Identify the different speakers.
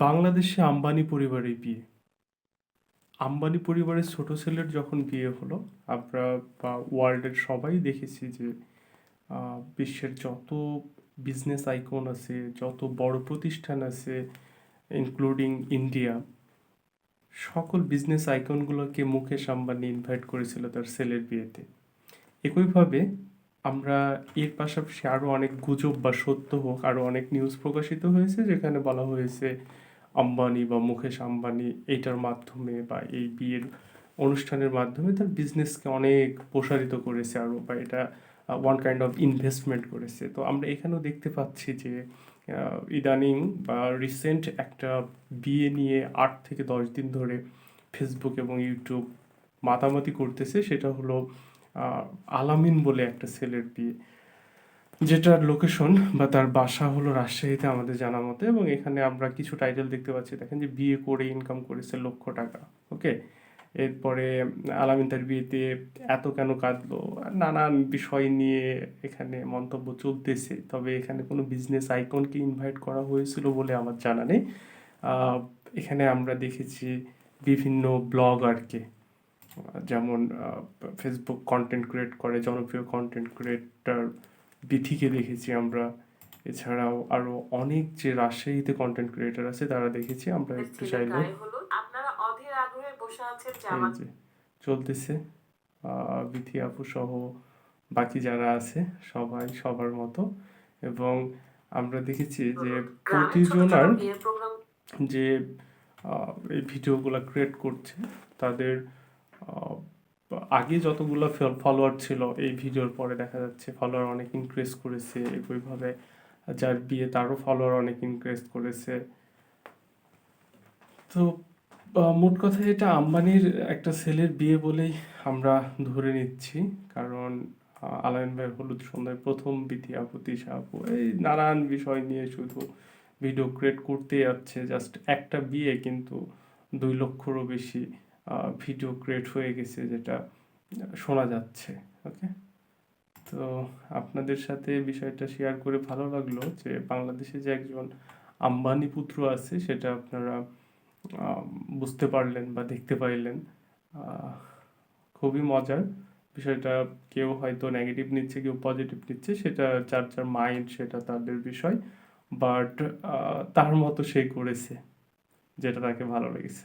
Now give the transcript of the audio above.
Speaker 1: বাংলাদেশে আম্বানি পরিবারের বিয়ে। আম্বানি পরিবারের ছোট ছেলের যখন বিয়ে হলো, আমরা বা ওয়ার্ল্ডের সবাই দেখেছি যে বিশ্বের যত বিজনেস আইকন আছে, যত বড় প্রতিষ্ঠান আছে ইনক্লুডিং ইন্ডিয়া সকল বিজনেস আইকনগুলোকে মুকেশ আম্বানি ইনভাইট করেছিল তার ছেলের বিয়েতে। একইভাবে আমরা এর পাশাপাশি আরও অনেক গুজব বা সত্য হোক আরও অনেক নিউজ প্রকাশিত হয়েছে, যেখানে বলা হয়েছে আম্বানি বা মুকেশ আম্বানি এইটার মাধ্যমে বা এই বিয়ের অনুষ্ঠানের মাধ্যমে তার বিজনেসকে অনেক প্রসারিত করেছে আরও বা এটা ওয়ান কাইন্ড অফ ইনভেস্টমেন্ট করেছে। তো আমরা এখানেও দেখতে পাচ্ছি যে ইদানিং বা রিসেন্ট একটা বিয়ে নিয়ে আট থেকে দশ দিন ধরে ফেসবুক এবং ইউটিউব মাতামাতি করতেছে, সেটা হলো আলামিন বলে একটা ছেলের বিয়ে। যেটার লোকেশন বা তার বাসা হলো রাজশাহীতে আমাদের জানা মতে এবং এখানে আমরা কিছু টাইটেল দেখতে পাচ্ছি। দেখেন যে বিয়ে করে ইনকাম করেছে লক্ষ টাকা ওকে এরপরে আলামিন তার বিয়েতে এত কেন কাঁদলো? নানান বিষয় নিয়ে এখানে মন্তব্য চলতেছে। তবে এখানে কোনো বিজনেস আইকনকে ইনভাইট করা হয়েছিল বলে আমার জানা নেই। এখানে আমরা দেখেছি বিভিন্ন ব্লগারকে যেমন ফেসবুক কন্টেন্ট ক্রিয়েট করে জনপ্রিয় কন্টেন্ট ক্রিয়েটার বিথিকে দেখেছি আমরা। এছাড়াও আরও অনেক যে রাজশাহীতে কন্টেন্ট ক্রিয়েটার আছে তারা দেখেছি আমরা একটু চাইলে। চলতেছে। বিথি আপু সহ বাকি যারা আছে সবাই সবার মতো। এবং আমরা দেখেছি যে প্রতিজনার যে এই ভিডিওগুলো ক্রিয়েট করছে তাদের আগে যতগুলো ফলোয়ার ছিল এই ভিডিওর পরে দেখা যাচ্ছে ফলোয়ার অনেক ইনক্রিজ করেছে। একইভাবে যার বিয়ে তারও ফলোয়ার অনেক ইনক্রিজ করেছে। তো মোট কথা এটা আম্বানির একটা ছেলের বিয়ে বলেই আমরা ধরে নিচ্ছি। কারণ আহ, আলাইন ভাই হলুদ সন্ধ্যায় প্রথম বিথি আপু তিশা আপু এই নানান বিষয় নিয়ে শুধু ভিডিও ক্রিয়েট করতে যাচ্ছে। জাস্ট একটা বিয়ে কিন্তু দুই লক্ষরও বেশি ভিডিও ক্রিয়েট হয়ে গেছে যেটা শোনা যাচ্ছে ওকে তো আপনাদের সাথে বিষয়টা শেয়ার করে ভালো লাগল যে বাংলাদেশে যে একজন আম্বানি পুত্র আছে, সেটা আপনারা বুঝতে পারলেন বা দেখতে পাইলেন। খুবই মজার। বিষয়টা কেউ হয়তো নেগেটিভ নিচ্ছে, কেউ পজিটিভ নিচ্ছে, সেটা যার যার মাইন্ড সেটা তাদের বিষয়। বাট তার মতো সে করেছে, যেটা তাকে ভালো লেগেছে।